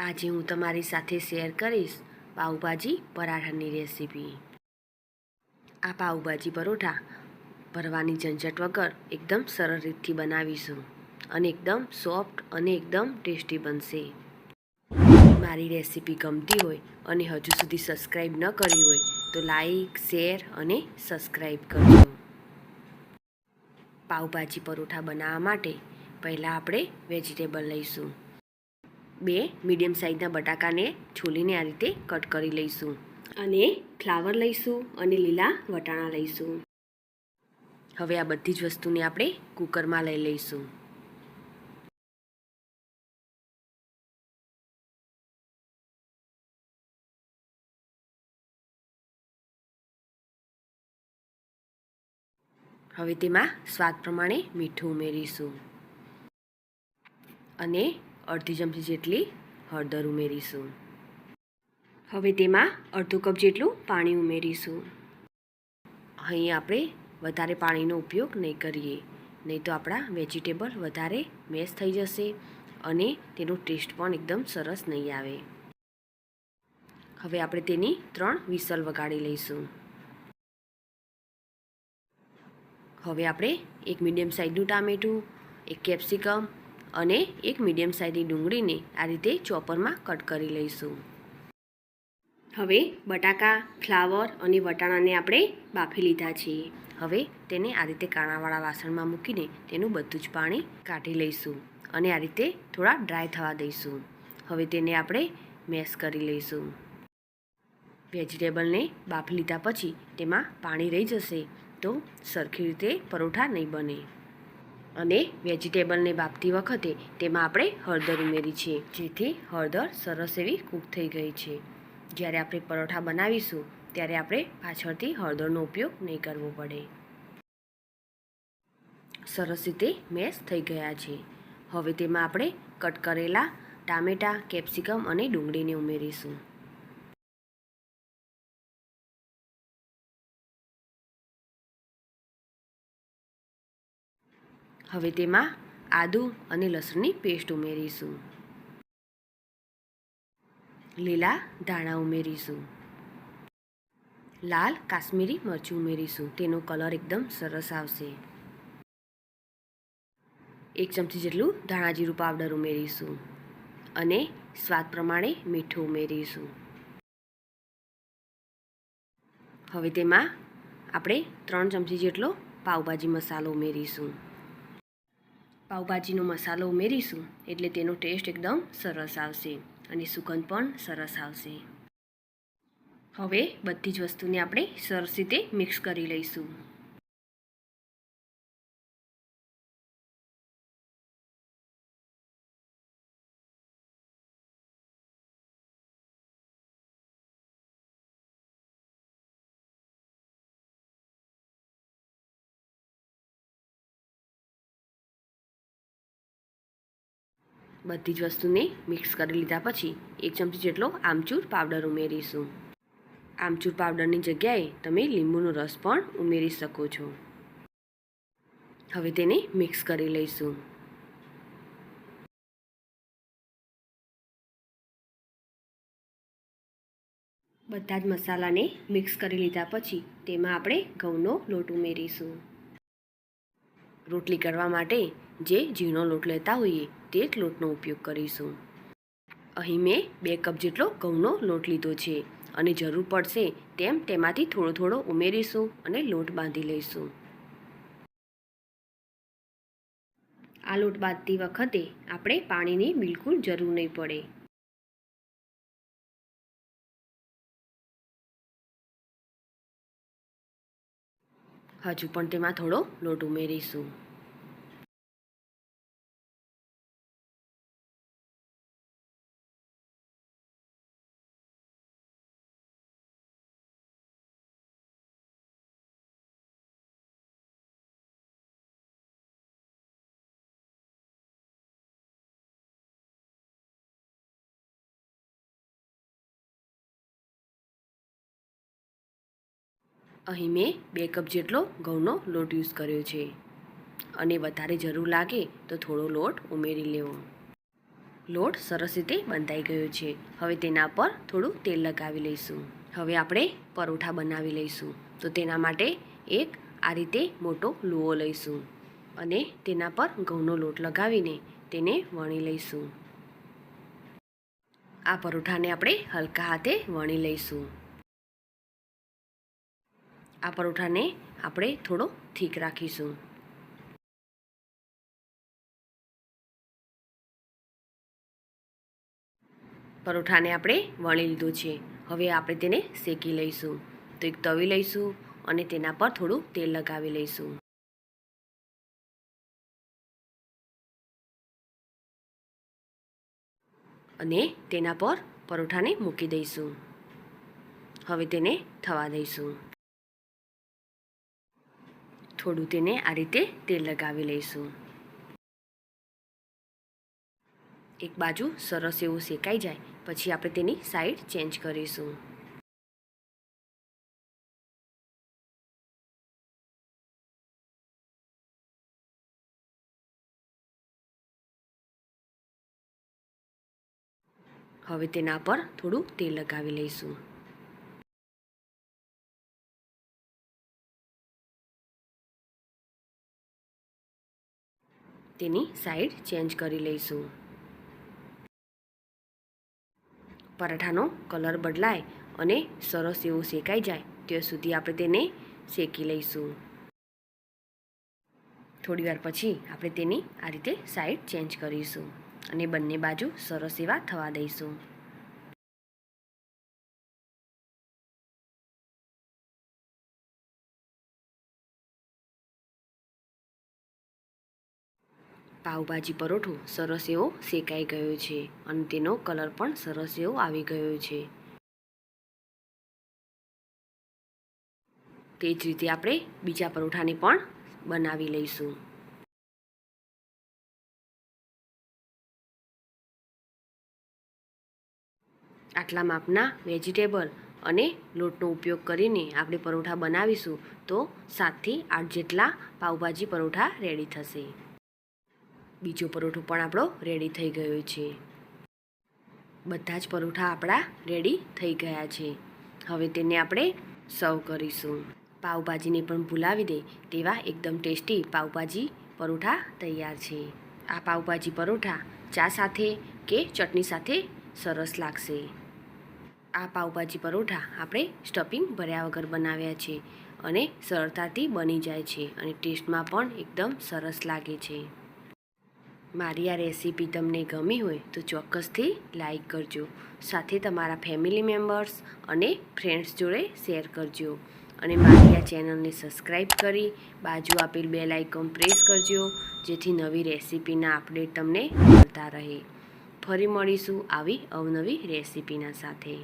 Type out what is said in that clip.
આજે હું તમારી સાથે શેર કરીશ પાઉભાજી પરાઠાની રેસીપી. આ પાઉભાજી પરોઠા ભરવાની ઝંઝટ વગર એકદમ સરળ રીતથી બનાવીશું અને એકદમ સોફ્ટ અને એકદમ ટેસ્ટી બનશે. મારી રેસીપી ગમતી હોય અને હજુ સુધી સબસ્ક્રાઈબ ન કરી હોય તો લાઈક, શેર અને સબસ્ક્રાઈબ કરજો. પાઉભાજી પરોઠા બનાવવા માટે પહેલાં આપણે વેજીટેબલ લઈશું. બે મીડિયમ સાઇઝના બટાકાને છોલીને આ રીતે કટ કરી લઈશું અને ફ્લાવર લઈશું અને લીલા વટાણા લઈશું. હવે આ બધી જ વસ્તુને આપણે કુકરમાં લઈ લઈશું. હવે તેમાં સ્વાદ પ્રમાણે મીઠું ઉમેરીશું. અને અડધી ચમચી જેટલી હળદર ઉમેરીશું. હવે તેમાં અડધો કપ જેટલું પાણી ઉમેરીશું. અહીં આપણે વધારે પાણીનો ઉપયોગ નહીં કરીએ, નહીં તો આપણા વેજીટેબલ વધારે મેશ થઈ જશે અને તેનો ટેસ્ટ પણ એકદમ સરસ નહીં આવે. હવે આપણે તેની ત્રણ વિસલ વગાડી લઈશું. હવે આપણે એક મીડિયમ સાઇઝનું ટામેટું, એક કેપ્સિકમ અને એક મીડિયમ સાઇઝની ડુંગળીને આ રીતે ચોપરમાં કટ કરી લઈશું. હવે બટાકા, ફ્લાવર અને વટાણાને આપણે બાફી લીધા છે હવે તેને આ રીતે કાણાવાળા વાસણમાં મૂકીને તેનું બધું જ પાણી કાઢી લઈશું અને આ રીતે થોડા ડ્રાય થવા દઈશું. હવે તેને આપણે મેશ કરી લઈશું. વેજીટેબલને બાફી લીધા પછી તેમાં પાણી રહી જશે તો સરખી રીતે પરોઠા નહીં બને. અને વેજીટેબલને બાફતી વખતે તેમાં આપણે હળદર ઉમેરી છે જેથી હળદર સરસ એવી કૂક થઈ ગઈ છે. જ્યારે આપણે પરોઠા બનાવીશું, ત્યારે આપણે પાછળથી હળદરનો ઉપયોગ નહીં કરવો પડે. સરસ રીતે મેશ થઈ ગયા છે. હવે તેમાં આપણે કટ કરેલા ટામેટાં, કેપ્સિકમ અને ડુંગળીને ઉમેરીશું. હવે તેમાં આદુ અને લસણની પેસ્ટ ઉમેરીશું. લીલા ધાણા ઉમેરીશું. લાલ કાશ્મીરી મરચું ઉમેરીશું. તેનો કલર એકદમ સરસ આવશે. એક ચમચી જેટલું ધાણા જીરું પાવડર ઉમેરીશું અને સ્વાદ પ્રમાણે મીઠું ઉમેરીશું. હવે તેમાં આપણે ત્રણ ચમચી જેટલો પાવભાજી મસાલો ઉમેરીશું. પાવભાજીનો મસાલો ઉમેરીશું એટલે તેનો ટેસ્ટ એકદમ સરસ આવશે અને સુગંધ પણ સરસ આવશે. હવે બધી જ વસ્તુને આપણે સરસ રીતે મિક્સ કરી લઈશું. બધી જ વસ્તુને મિક્સ કરી લીધા પછી એક ચમચી જેટલો આમચૂર પાવડર ઉમેરીશું. આમચૂર પાવડરની જગ્યાએ તમે લીંબુનો રસ પણ ઉમેરી શકો છો. હવે તેને મિક્સ કરી લઈશું. બધા જ મસાલાને મિક્સ કરી લીધા પછી તેમાં આપણે ઘઉંનો લોટ ઉમેરીશું. રોટલી કરવા માટે જે ઝીણો લોટ લેતા હોઈએ તે જ લોટનો ઉપયોગ કરીશું. અહીં મેં બે કપ જેટલો ઘઉંનો લોટ લીધો છે અને જરૂર પડશે તેમ તેમાંથી થોડો થોડો ઉમેરીશું અને લોટ બાંધી લઈશું. આ લોટ બાંધતી વખતે આપણે પાણીની બિલકુલ જરૂર નહીં પડે. હજુ પણ તેમાં થોડો લોટ ઉમેરીશું. અહીં મેં બે કપ જેટલો ઘઉંનો લોટ યુઝ કર્યો છે. અને વધારે જરૂર લાગે તો થોડો લોટ ઉમેરી લેવો. લોટ સરસ રીતે બંધાઈ ગયો છે. હવે તેના પર થોડું તેલ લગાવી લઈશું. હવે આપણે પરોઠા બનાવી લઈશું. તો તેના માટે એક આ રીતે મોટો લુઓ લઈશું. અને તેના પર ઘઉંનો લોટ લગાવીને તેને વણી લઈશું. આ પરોઠાને આપણે હલકા હાથે વણી લઈશું. આ પરોઠાને આપણે થોડો થીક રાખીશું. પરોઠાને આપણે વણી લીધું છે. હવે આપણે તેને શેકી લઈશું. તો એક તવી લઈશું અને તેના પર થોડું તેલ લગાવી લઈશું. અને તેના પર પરોઠાને મૂકી દઈશું. હવે તેને થવા દઈશું. થોડું તેને આ રીતે તેલ લગાવી લઈશું. એક બાજુ સરસ એવું શેકાઈ જાય, પછી આપણે તેની સાઈડ ચેન્જ કરીશું. હવે તેના પર થોડું તેલ લગાવી લઈશું. તેની સાઈડ ચેન્જ કરી લઈશું. પરાઠાનો કલર બદલાય અને સરસ એવું શેકાઈ જાય, ત્યાં સુધી આપણે તેને શેકી લઈશું. થોડી વાર પછી આપણે તેની આ રીતે સાઈડ ચેન્જ કરીશું અને બંને બાજુ સરસ એવા થવા દઈશું. પાવભાજી પરોઠો સરસ એવો શેકાઈ ગયો છે અને તેનો કલર પણ સરસ એવો આવી ગયો છે. તે જ રીતે આપણે બીજા પરોઠાને પણ બનાવી લઈશું. આટલા માપના વેજીટેબલ અને લોટનો ઉપયોગ કરીને આપણે પરોઠા બનાવીશું તો સાતથી આઠ જેટલા પાવભાજી પરોઠા રેડી થશે. બીજો પરોઠો પણ આપણો રેડી થઈ ગયો છે. બધા જ પરોઠા આપણા રેડી થઈ ગયા છે. હવે તેને આપણે સર્વ કરીશું. પાવભાજીને પણ ભૂલાવી દે તેવા એકદમ ટેસ્ટી પાવભાજી પરોઠા તૈયાર છે. આ પાવભાજી પરોઠા ચા સાથે કે ચટણી સાથે સરસ લાગશે. આ પાવભાજી પરોઠા આપણે સ્ટફિંગ ભર્યા વગર બનાવ્યા છે અને સરળતાથી બની જાય છે અને ટેસ્ટમાં પણ એકદમ સરસ લાગે છે. મારી આ રેસીપી તમને ગમી હોય તો ચોક્કસથી લાઈક કરજો. સાથે તમારા ફેમિલી મેમ્બર્સ અને ફ્રેન્ડ્સ જોડે શેર કરજો. અને મારી આ ચેનલને સબસ્ક્રાઈબ કરી બાજુ આપેલ બેલ આઇકોન પ્રેસ કરજો, જેથી નવી રેસીપીના અપડેટ તમને મળતા રહે. ફરી મળીશું આવી અવનવી રેસીપીના સાથે.